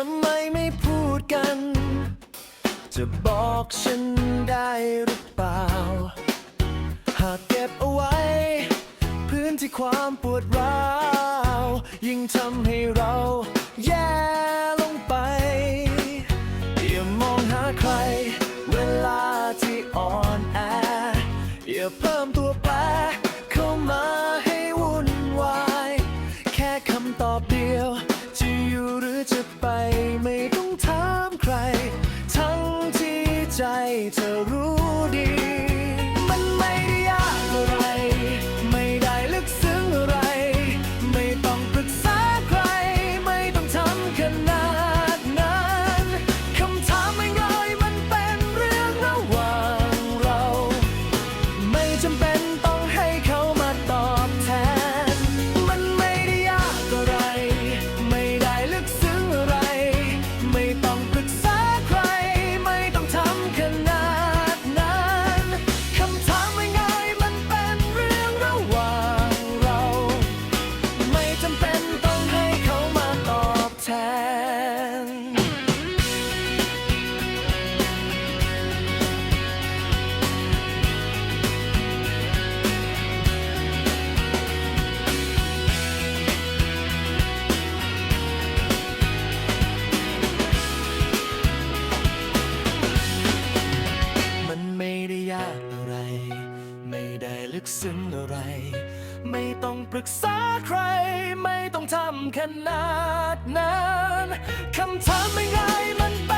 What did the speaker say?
ทำไมไม่พูดกัน จะบอกฉันได้หรือเปล่า หากเก็บเอาไว้ พื้นที่ความปวดร้าว ยิ่งทำให้เราแย่ลงไป อย่ามองหาใคร เวลาที่อ่อนแอ อย่าเพิ่มตัวแปรเข้ามาให้วุ่นวาย แค่คำตอบเดียว จะไปไม่ต้องถามใคร ทั้งที่ใจเธอรู้ ไม่ได้ลึกซึ้งอะไร ไม่ต้องปรึกษาใคร ไม่ต้องทำขนาดนั้นคำถามไม่ง่ายมัน